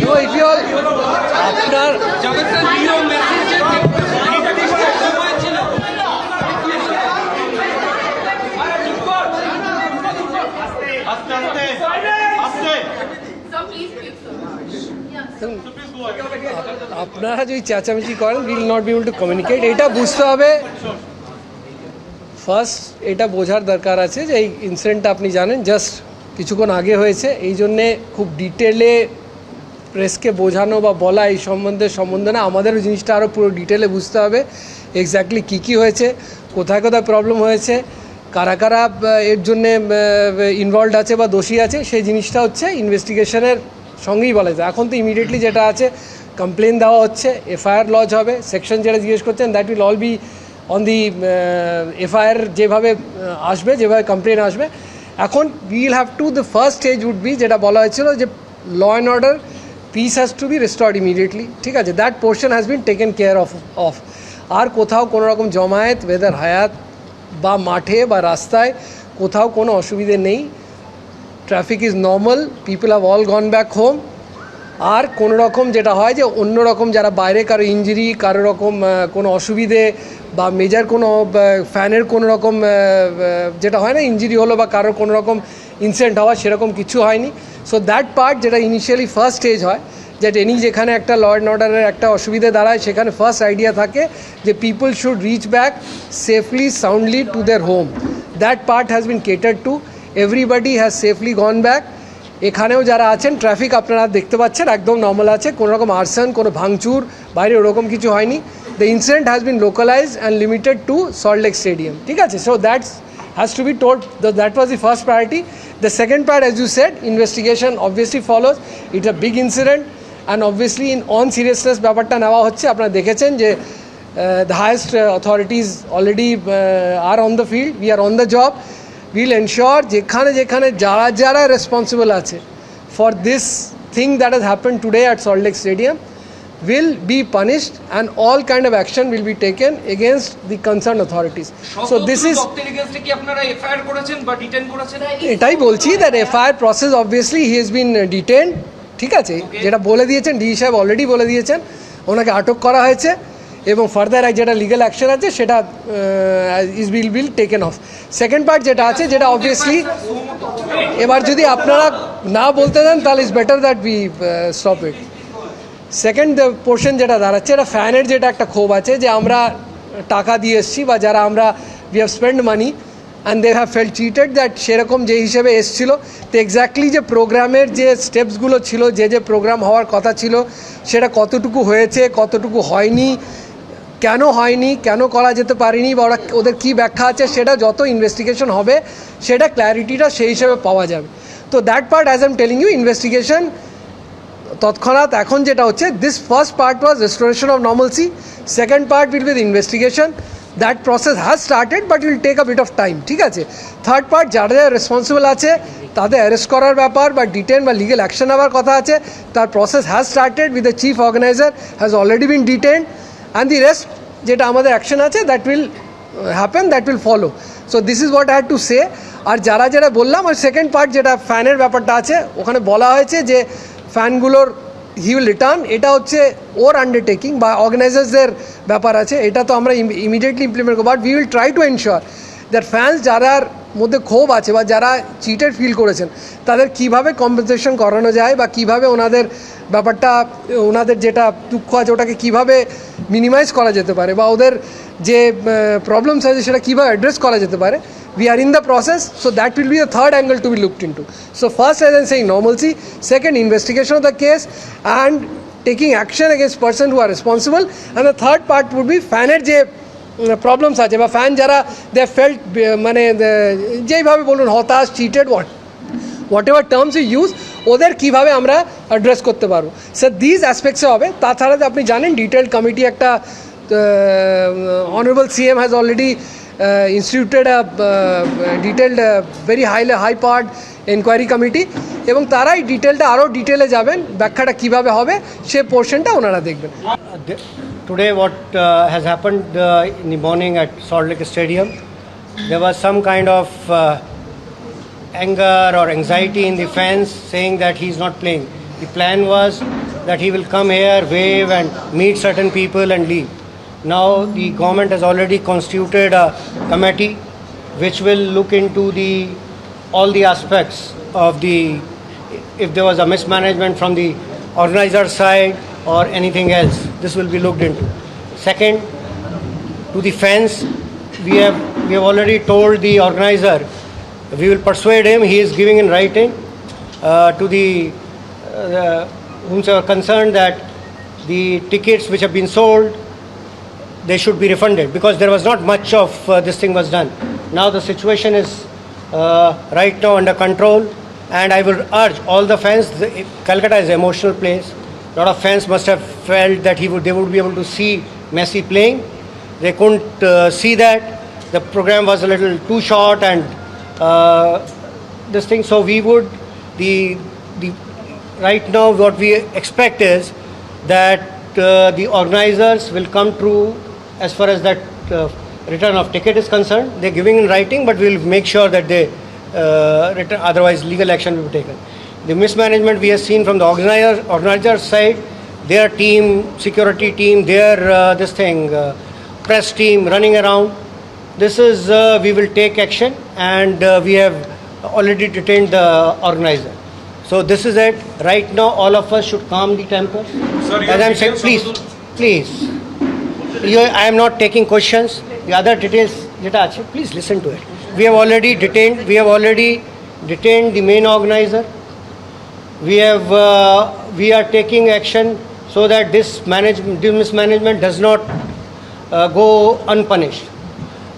No, if you all, আপনার আস্তে আস্তে আস্তে আপনারা যদি চেঁচামেচি করেন will not be able to communicate এটা বুঝতে হবে। ফার্স্ট এটা বোঝার দরকার আছে যে এই ইনসিডেন্টটা আপনি জানেন জাস্ট কিছুক্ষণ আগে হয়েছে, এই জন্যে খুব ডিটেলে প্রেসকে বোঝানো বা বলা এই সম্বন্ধে সম্বন্ধে না, আমাদেরও জিনিসটা আরও পুরো ডিটেলে বুঝতে হবে এক্স্যাক্টলি কী কী হয়েছে, কোথায় কোথায় প্রবলেম হয়েছে, কারা কারা এর জন্যে ইনভলভ আছে বা দোষী আছে, সেই জিনিসটা হচ্ছে ইনভেস্টিগেশনের সঙ্গেই বলা যায়। এখন তো ইমিডিয়েটলি যেটা আছে কমপ্লেন দেওয়া হচ্ছে, এফআইআর লজ হবে সেকশন যেটা জিজ্ঞেস করছেন that will all be on the FIR যেভাবে আসবে, যেভাবে কমপ্লেন আসবে এখন will have to the first stage would be যেটা বলা হয়েছিল যে law and order peace has to be restored immediately ঠিক আছে? That portion has been taken care of of আর কোথাও কোনো রকম জমায়েত ওয়েদার হায়াত বা মাঠে বা রাস্তায়, কোথাও কোনো অসুবিধে নেই। Traffic is normal people have all gone back home আর কোনো রকম যেটা হয় যে অন্য রকম যারা বাইরে, কারও ইঞ্জুরি কারও রকম কোনো অসুবিধে বা মেজার কোনো ফ্যানের কোনো রকম যেটা হয় না ইঞ্জুরি হলো বা কারোর কোনো রকম ইনসিডেন্ট হওয়া সেরকম কিছু হয়নি। সো দ্যাট পার্ট যেটা ইনিশিয়ালি ফার্স্ট স্টেজ হয়, যে এনি যেখানে একটা ল অ্যান্ড অর্ডারের একটা অসুবিধে দাঁড়ায়, সেখানে ফার্স্ট আইডিয়া থাকে যে people should reach back safely soundly to their home that part has been cater to everybody has safely gone back এখানেও যারা আছেন ট্রাফিক আপনারা দেখতে পাচ্ছেন একদম নর্মাল আছে। কোনো রকম আর্সন কোনো ভাঙচুর বাইরে ওরকম কিছু হয়নি। The incident has been localize and limited to Salt Lake stadium ঠিক আছে? So that's has to be that that was the first priority. The second part, as you said, investigation obviously follows. It's a big incident and obviously in on seriousness ব্যাপারটা নেওয়া হচ্ছে। আপনারা দেখেছেন যে the highest authorities already are on the field we are on the job will ensure যেখানে যেখানে যারা যারা রেসপন্সিবল আছে for this thing that has happen today at Salt Lake stadium will be punished and all kind of action will be taken against the concerned authorities. So this is এটাই বলছি that FIR process obviously he is been detain ঠিক আছে? যেটা বলে দিয়েছেন D সাহেব already বলে দিয়েছেন ওনাকে আটক করা হয়েছে। এবং ফার্দার যেটা লিগ্যাল অ্যাকশন আছে, সেটা is been been taken of second part যেটা আছে, যেটা অবভিয়াসলি এবার যদি আপনারা না বলতে দেন, তাহলে is better that be stop it second portion যেটা দাঁড়াচ্ছে, এটা ফ্যানের যেটা একটা ক্ষোভ আছে, যে আমরা টাকা দিয়ে এসছি বা যারা আমরা we have spend money and they have fell cheated that সেরকম যে হিসেবে এসছিল, তো এক্স্যাক্টলি যে প্রোগ্রামের যে স্টেপসগুলো ছিল, যে যে প্রোগ্রাম হওয়ার কথা ছিল, সেটা কতটুকু হয়েছে, কতটুকু হয়নি কেন হয়নি, কেন করা যেতে পারেনি বা ওরা ওদের কী ব্যাখ্যা আছে সেটা যত ইনভেস্টিগেশন হবে, সেটা ক্ল্যারিটিটা সেই হিসেবে পাওয়া যাবে। তো that part as am telling you investigation তৎক্ষণাৎ এখন যেটা হচ্ছে this first part was restoration of normalcy second part will with investigation that process has started but will take a bit of time ঠিক আছে? থার্ড পার্ট যারা যারা responsible আছে, তাদের অ্যারেস্ট করার ব্যাপার বা ডিটেন বা লিগেল অ্যাকশন নেওয়ার কথা আছে, তার process has started with the chief organiser has already been detain and the rest যেটা আমাদের অ্যাকশন আছে that will happen that will follow so this is what had to say আর যারা যারা বললাম, আর সেকেন্ড পার্ট যেটা ফ্যানের ব্যাপারটা আছে, ওখানে বলা হয়েছে যে ফ্যানগুলোর হি উইল রিটার্ন এটা হচ্ছে ওর আন্ডারটেকিং বা অর্গানাইজার্সদের ব্যাপার আছে। এটা তো আমরা ইমিডিয়েটলি ইমপ্লিমেন্ট করব। But we will try to ensure that fans যারার মধ্যে ক্ষোভ আছে বা যারা চিটের ফিল করেছেন, তাদের কীভাবে কম্পেনসেশন করানো যায় বা কীভাবে ওনাদের ব্যাপারটা, ওনাদের যেটা দুঃখ আছে ওটাকে কীভাবে মিনিমাইজ করা যেতে পারে বা ওদের যে প্রবলেমস আছে সেটা কীভাবে অ্যাড্রেস করা যেতে পারে we are in the process so that will be the third angle to be looked in to so first as and সেই normalcy second investigation of the case and taking action against person who are responsible and the third part would be ফ্যানের যে problems আছে বা fan যারা দে felt মানে যেইভাবে বলুন হতাশ cheated what whatever terms you use ওদের কীভাবে আমরা অ্যাড্রেস করতে পারব? স্যার দিস অ্যাসপেক্টসে হবে। তাছাড়া আপনি জানেন ডিটেলড কমিটি একটা honourable CM has already instituted detailed very high high part enquiry committee এবং তারাই ডিটেলটা আরও ডিটেলে যাবেন। ব্যাখ্যাটা কীভাবে হবে, সে পোর্শনটা ওনারা দেখবেন। Today, what uh, has happened uh, in the morning at Salt Lake Stadium, there was some kind of uh, anger or anxiety in the fans saying that he's not playing. The plan was that he will come here, wave, and meet certain people and leave. Now the government has already constituted a committee which will look into the all the aspects of the if there was a mismanagement from the organizer side or anything else. This will be looked into. Second, to the fans, we have we have already told the organizer we will persuade him. He is giving in writing uh, to the uh, whomsoever concerned that the tickets which have been sold they should be refunded because there was not much of uh, this thing was done. Now the situation is uh, right now under control, and I will urge all the fans. The, Calcutta is an emotional place. A lot of fans must have felt that he would they would be able to see Messi playing. They couldn't uh, see that. The program was a little too short, and uh, this thing. So we would the the right now what we expect is that uh, the organizers will come through as far as that uh, return of ticket is concerned. They're giving in writing, but we'll make sure that they uh, return. Otherwise, legal action will be taken. The mismanagement we have seen from the organizer organizer side, their team, security team, their uh, this thing, uh, press team running around. This is uh, we will take action, and uh, we have already detained the organizer. So this is it. Right now, all of us should calm the temper. Sir, your As I'm saying, details please, please. You, I am not taking questions. The other details, যেটা আছে, please listen to it. We have already detained. We have already detained the main organizer. We have. Uh, we are taking action so that this management, this mismanagement does not uh, go unpunished.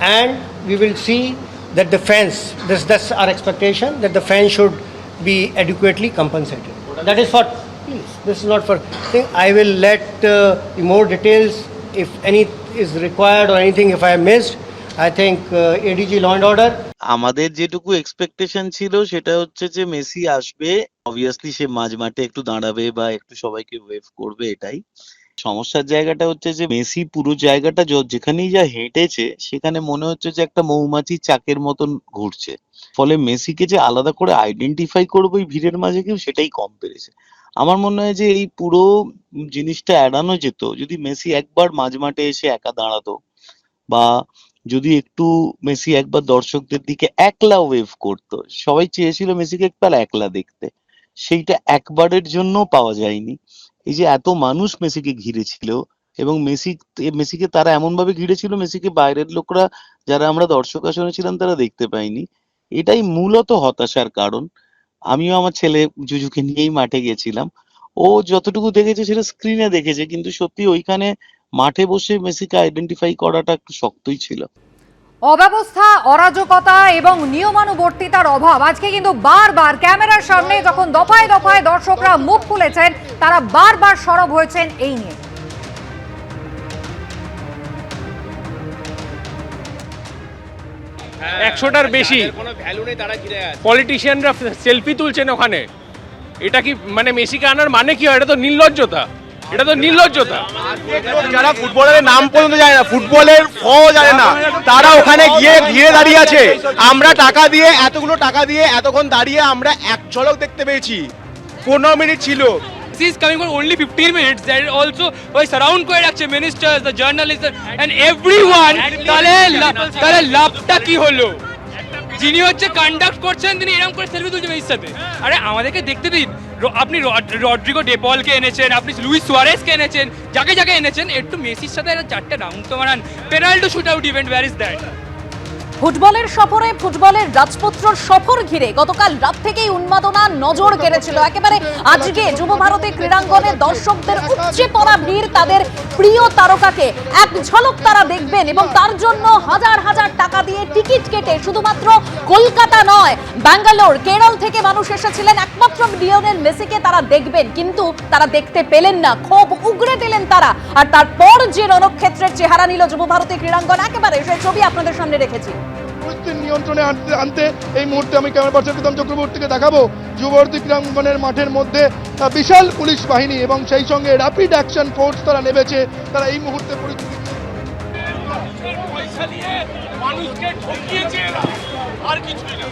And we will see that the fans. This that's our expectation that the fans should be adequately compensated. That is for. Please, this is not for. Thing. I will let uh, the more details if any is required or anything if I missed. I think uh, ADG Law and Order আমাদের যেটুকু expectation ছিল সেটা হচ্ছে যে Messi আসবে obviously সে মাঝ মাঠে একটু দাঁড়াবে বা একটু সবাইকে ওয়েভ করবে এটাই। সমস্যার জায়গাটা হচ্ছে যে, মেসি পুরো জায়গাটা যেখানেই যা হেঁটেছে, সেখানে মনে হচ্ছে যে একটা মৌমাছি চাকের মতন ঘুরছে। ফলে মেসিকে যে আলাদা করে আইডেন্টিফাই করব এই ভিড়ের মাঝে কেউ, সেটাই কম পেরেছে। আমার মনে হয় যে এই পুরো জিনিসটা এড়ানো যেত, যদি মেসি একবার মাঝ মাঠে এসে একা দাঁড়াতো বা যদি একটু মেসি একবার দর্শকদের দিকে একলা ওয়েভ করতো, সবাই চেয়েছিল মেসিকে একবার একলা দেখতে। সেইটা একবারের জন্য পাওয়া যায়নি। এই যে এত মানুষ মেসিকে ঘিরে ছিল এবং মেসি, মেসিকে তারা এমন ভাবে ঘিরে ছিল মেসিকে বাইরের লোকরা যারা আমরা দর্শক আসনে ছিলাম তারা দেখতে পাইনি। এটাই মূলত হতাশার কারণ। আমিও আমার ছেলে জুজুকে নিয়েই মাঠে গেছিলাম। ও যতটুকু দেখেছে সেটা স্ক্রিনে দেখেছে, কিন্তু সত্যি ওইখানে মাঠে বসে মেসিকে আইডেন্টিফাই করাটা একটু শক্তই ছিল। অব্যবস্থা অরাজকতা এবং নিয়মানুবর্তিতার অভাব। আজকে কিন্তু বারবার ক্যামেরার সামনে যখন দফায় দফায় দর্শকরা মুখ খুলেছেন তারা বারবার সরব হয়েছেন এই নিয়ে। একশোটার বেশি। পলিটিশিয়ানরা সেলফি তুলছেন ওখানে। এটা কি মানে মেসিকে আনার মানে কি হয়? এটা তো নির্লজ্জতা। এটা তো নির্লজ্জতা। যারা ফুটবলের নাম পর্যন্ত জানে না ফুটবলের ফ জানে না তারা ওখানে গিয়ে ঘিরে দাঁড়িয়ে আছে। আমরা টাকা দিয়ে এতগুলো টাকা দিয়ে এতক্ষণ দাঁড়িয়ে আমরা এক ঝলক দেখতে পেয়েছি। পনেরো মিনিট ছিল। Is coming for only 15 minutes. There also ওই সারাউন্ড করে রাখছে ministers the journalist and everyone তাহলে তাহলে লাভটা কি হলো? যিনি হচ্ছে কন্ডাক্ট করছেন তিনি এরকম করে সেলফি তুলছে মেসির সাথে। আরে আমাদেরকে দেখতে দিন। আপনি রড- রড্রিগো ডেপলকে এনেছেন, আপনি লুইস সোয়ারেসকে এনেছেন, যাকে যাকে এনেছেন, একটু মেসির সাথে একটা চারটে রাউন্ড তো মারান। Penalty shoot out event war is that ফুটবলের সফরে, ফুটবলের রাজপুত্রর সফর ঘিরে গতকাল রাত থেকেই উন্মাদনা, নজর কেড়েছিল। একেবারে আজকে যুব ভারতী ক্রীড়াঙ্গনে দর্শকদের উপচে পড়া ভিড় তাদের প্রিয় তারকাকে। এক ঝলক তারা দেখবেন এবং তার জন্য হাজার হাজার টাকা দিয়ে টিকিট কেটে শুধুমাত্র কলকাতা নয়, ব্যাঙ্গালোর, কেরল থেকে মানুষ এসেছিলেন। একমাত্র লিওনেল মেসিকে তারা দেখবেন, কিন্তু তারা দেখতে পেলেন না। ক্ষোভ উগড়ে দিলেন তারা। আর তারপর যে রণক্ষেত্রের চেহারা নিল যুব ভারতী ক্রীড়াঙ্গন, একেবারে সেই ছবি আপনাদের সামনে রেখেছি। পরিস্থিতি নিয়ন্ত্রণে আনতে আনতে এই মুহূর্তে আমি ক্যামেরা পার্সন প্রীতম চক্রবর্তীকে দেখাবো। যুবর্তী ক্রীড়াঙ্গনের মাঠের মধ্যে বিশাল পুলিশ বাহিনী এবং সেই সঙ্গে র্যাপিড অ্যাকশন ফোর্স তারা নেমেছে। তারা এই মুহূর্তে পরিস্থিতি পয়সা দিয়ে মানুষকে ঠকিয়েছে আর কিছুই না।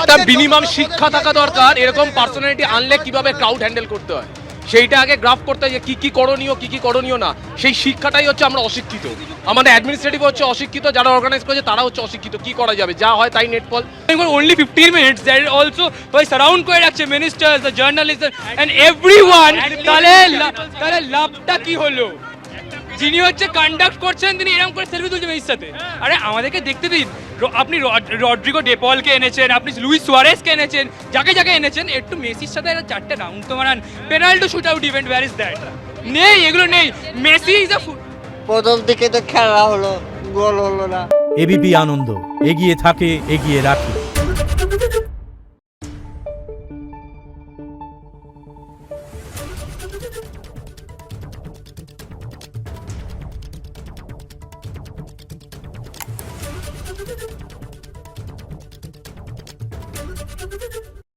একটা মিনিমাম শিক্ষা থাকা দরকার। এরকম পার্সোনালিটি আনলে কীভাবে ক্রাউড হ্যান্ডেল করতে হয়? সেইটা আগে গ্রাফ করতে যে কি কি করণীয়, কি কি করণীয় না। সেই শিক্ষাটাই হচ্ছে আমরা অশিক্ষিত। আমাদের অ্যাডমিনিস্ট্রেটিভ হচ্ছে অশিক্ষিত, যারা অর্গানাইজ করেছে তারা হচ্ছে অশিক্ষিত। কি করা যাবে? যা হয় তাই নেটফল only 15 minutes they also ওই সারাউন্ড করে রাখছে ministers the journalist and everyone তাহলে লা- তাহলে লাভটা কি হলো? যিনি হচ্ছে কন্ডাক্ট করছেন, তিনি এরকম করে সেলফি তুলছে মেসির সাথে আরে, আমাদেরকে দেখতে দিন। আপনি রড- রড্রিগো ডেপলকে এনেছেন আপনি লুইস সোয়ারেসকে এনেছেন যাকে যাকে এনেছেন একটু মেসির সাথে একটা চারটে রাউন্ড তো মারান। Penalty shoot out event VAR is that নেই এগুলো নেই। মেসি ইজ আ প্রথম দিকে তো খেলা হলো গোল হলো না। এবিপি আনন্দ এগিয়ে থাকে এগিয়ে রাখে।